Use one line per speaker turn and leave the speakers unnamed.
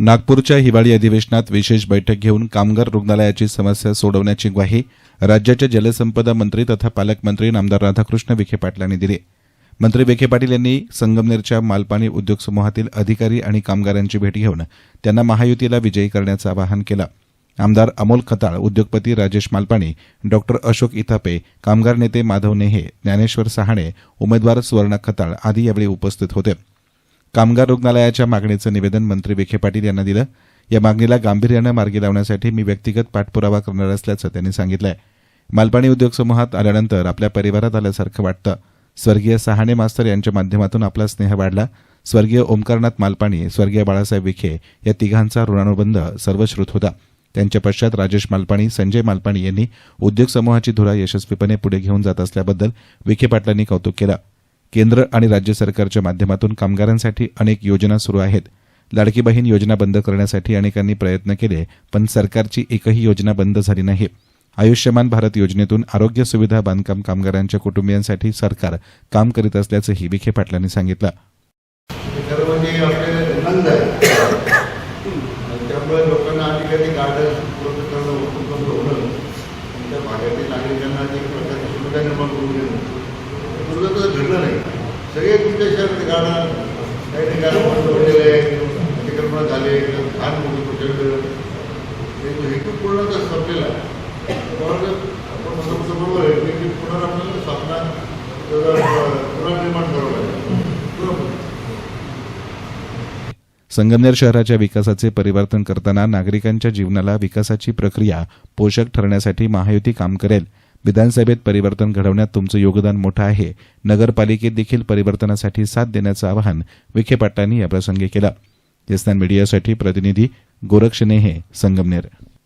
नागपूरच्या हिवाळी अधिवेशनात विशेष बैठक घेऊन कामगार रुग्णालयाची समस्या सोडवण्याची ग्वाही राज्याच्या जलसंपदा मंत्री तथा पालकमंत्री नामदार राधाकृष्ण विखे पाटलांनी दिली. मंत्री विखे पाटील यांनी संगमनेरच्या मालपाणी उद्योग समूहातील अधिकारी आणि कामगारांची भेट घेऊन त्यांना महायुतीला विजयी करण्याचं आवाहन केलं. आमदार अमोल खताळ उद्योगपती राजेश मालपाणी डॉक्टर अशोक इथापे कामगार नेते माधव नेहे ज्ञानेश्वर सहाणे उमेदवार सुवर्णा खताळ आदी यावेळी उपस्थित होते. कामगार रुग्णालयाच्या मागणीचं निवेदन मंत्री विखे पाटील यांना दिलं. या मागणीला गांभीर्यानं मार्गी लावण्यासाठी मी व्यक्तिगत पाठपुरावा करणार असल्याचं त्यांनी सांगितलंय. मालपाणी उद्योग समूहात आल्यानंतर आपल्या परिवारात आल्यासारखं वाटतं. स्वर्गीय सहाणे मास्तर यांच्या माध्यमातून आपला स्नेह वाढला. स्वर्गीय ओमकारनाथ मालपाणी स्वर्गीय बाळासाहेब विखे या तिघांचा ऋणानुबंध सर्वश्रुत होता. त्यांच्या पश्चात राजेश मालपाणी संजय मालपाणी यांनी उद्योग समूहाची धुरा यशस्वीपणे पुढे घेऊन जात असल्याबद्दल विखे पाटलांनी कौतुक केलं. केंद्र आणि राज्य सरकारच्या माध्यमातून कामगारांसाठी अनेक योजना सुरू आहेत. लाडकी बहीण योजना बंद करण्यासाठी अनेकांनी प्रयत्न केले पण सरकारची एकही योजना बंद झाली नाही. आयुष्यमान भारत योजनेतून आरोग्य सुविधा बांधकाम कामगारांच्या कुटुंबियांसाठी सरकार काम करीत असल्याचंही विखे पाटलांनी सांगितलं.
त्यामुळे लोकांना अधिकारी गार्डन उपलब्ध करणं उपलब्ध होणं त्या भागातील नागरिकांना एक प्रकारची सुविधा निर्माण करून देणं दुर्गत घडलं नाही. सगळे तुमच्या शहरात गाणं. काही ठिकाणी बंद पडलेले अतिक्रमण झाले घाण मोठं प्रचंड ते हेतू पूर्णच संपलेला आहे. आपण म्हणतो तसं बरोबर आहे की पुन्हा आपल्याला स्थापना पुनर्निर्माण करावं लागेल
संगमनेर शहराच्या विकासाचे परिवर्तन करताना नागरिकांच्या जीवनाला विकासाची प्रक्रिया पोषक ठरण्यासाठी महायुती काम करेल. विधानसभेत परिवर्तन घडवण्यात तुमचं योगदान मोठं आहे. नगरपालिकेत देखील परिवर्तनासाठी साथ देण्याचं आवाहन विखे पाटलांनी याप्रसंगी केलं. यस्नान मीडियासाठी प्रतिनिधी गोरक्ष नेहे संगमनेर.